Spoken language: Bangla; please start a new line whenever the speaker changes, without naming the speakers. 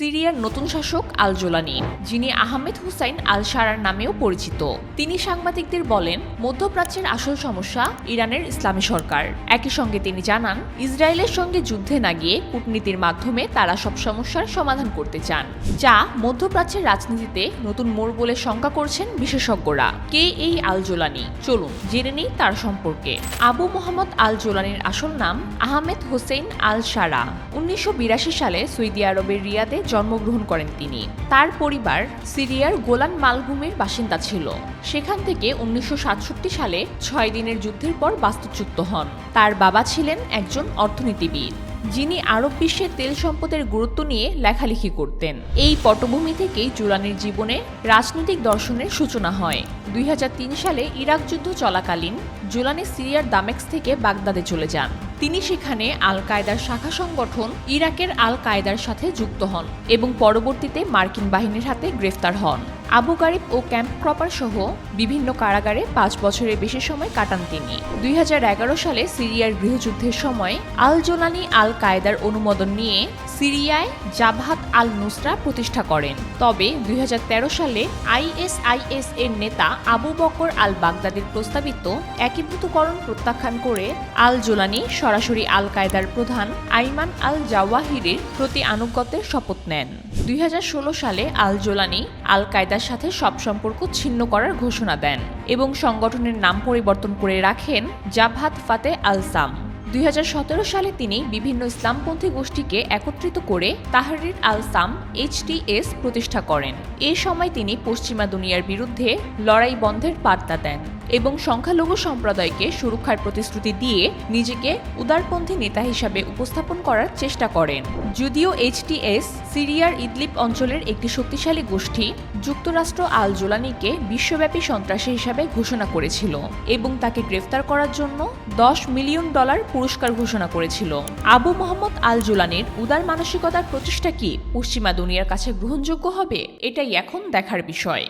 সিরিয়ার নতুন শাসক আল জোলানি যিনি আহমেদ হুসাইন আল সারার নামেও পরিচিত। তিনি সাংবাদিকদের বলেন, মধ্যপ্রাচ্যের আসল সমস্যা ইরানের ইসলামী সরকার। একই সঙ্গে তিনি জানান, ইসরায়েলের সঙ্গে যুদ্ধে না গিয়ে কূটনীতির মাধ্যমে তারা সব সমস্যার সমাধান করতে চান, যা মধ্যপ্রাচ্যের রাজনীতিতে নতুন মোড় বলে শঙ্কা করছেন বিশেষজ্ঞরা। কে এই আল জোলানি চলুন জেনে নিই তার সম্পর্কে। আবু মোহাম্মদ আল জোলানির আসল নাম আহমেদ হোসেন আল সারা উনিশশো বিরাশি সালে সৌদি আরবের রিয়াদে জন্মগ্রহণ করেন তিনি। তার পরিবার সিরিয়ার গোলান মালভূমির বাসিন্দা ছিল। সেখান থেকে উনিশশো সাতষট্টি সালে ছয় দিনের যুদ্ধের পর বাস্তুচ্যুত হন। তার বাবা ছিলেন একজন অর্থনীতিবিদ, যিনি আরব বিশ্বের তেল সম্পদের গুরুত্ব নিয়ে লেখালেখি করতেন। এই পটভূমি থেকেই জুলানির জীবনে রাজনৈতিক দর্শনের সূচনা হয়। দুই হাজার তিন সালে ইরাক যুদ্ধ চলাকালীন জুলানি সিরিয়ার দামেক্স থেকে বাগদাদে চলে যান। তিনি সেখানে আল কায়দার শাখা সংগঠন ইরাকের আল কায়দার সাথে যুক্ত হন এবং পরবর্তীতে মার্কিন বাহিনীর হাতে গ্রেফতার হন। আবু গারিব ও ক্যাম্প ক্রপার সহ বিভিন্ন কারাগারে পাঁচ বছরের বেশি সময় কাটান তিনি। দুই হাজার এগারো সালে সিরিয়ার গৃহযুদ্ধের সময় আল জোলানি আল কায়দার অনুমোদন নিয়ে সিরিয়ায় জাভাত আল নুসরা প্রতিষ্ঠা করেন। তবে দুই হাজার তেরো সালে আইএসআইএস এর নেতা আবু বকর আল বাগদাদির প্রস্তাবিত একীভূতকরণ প্রত্যাখ্যান করে আল জোলানি সরাসরি আল কায়দার প্রধান আইমান আল জাওয়াহিরের প্রতি আনুগত্যের শপথ নেন। দুই হাজার ষোলো সালে আল জোলানি আল কায়দার সাথে সব সম্পর্ক ছিন্ন করার ঘোষণা দেন এবং সংগঠনের নাম পরিবর্তন করে রাখেন জাভাত ফাতে আল সাম দুই হাজার সতেরো সালে তিনি বিভিন্ন ইসলামপন্থী গোষ্ঠীকে একত্রিত করে তাহরির আল সাম এইচটিএস প্রতিষ্ঠা করেন। এ সময় তিনি পশ্চিমা দুনিয়ার বিরুদ্ধে লড়াই বন্ধের বার্তা দেন। এবং সংখ্যালঘু সম্প্রদায়কে সুরক্ষার প্রতিশ্রুতি দিয়ে নিজেকে উদারপন্থী নেতা হিসাবে উপস্থাপন করার চেষ্টা করেন। যদিও এইচটিএস সিরিয়ার ইদলিপ অঞ্চলের একটি শক্তিশালী গোষ্ঠী যুক্তরাষ্ট্র আল জোলানিকে বিশ্বব্যাপী সন্ত্রাসী হিসাবে ঘোষণা করেছিল এবং তাকে গ্রেফতার করার জন্য দশ মিলিয়ন ডলার পুরস্কার ঘোষণা করেছিল। আবু মোহাম্মদ আল জোলানির উদার মানসিকতার প্রচেষ্টা কি পশ্চিমা দুনিয়ার কাছে গ্রহণযোগ্য হবে, এটাই এখন দেখার বিষয়।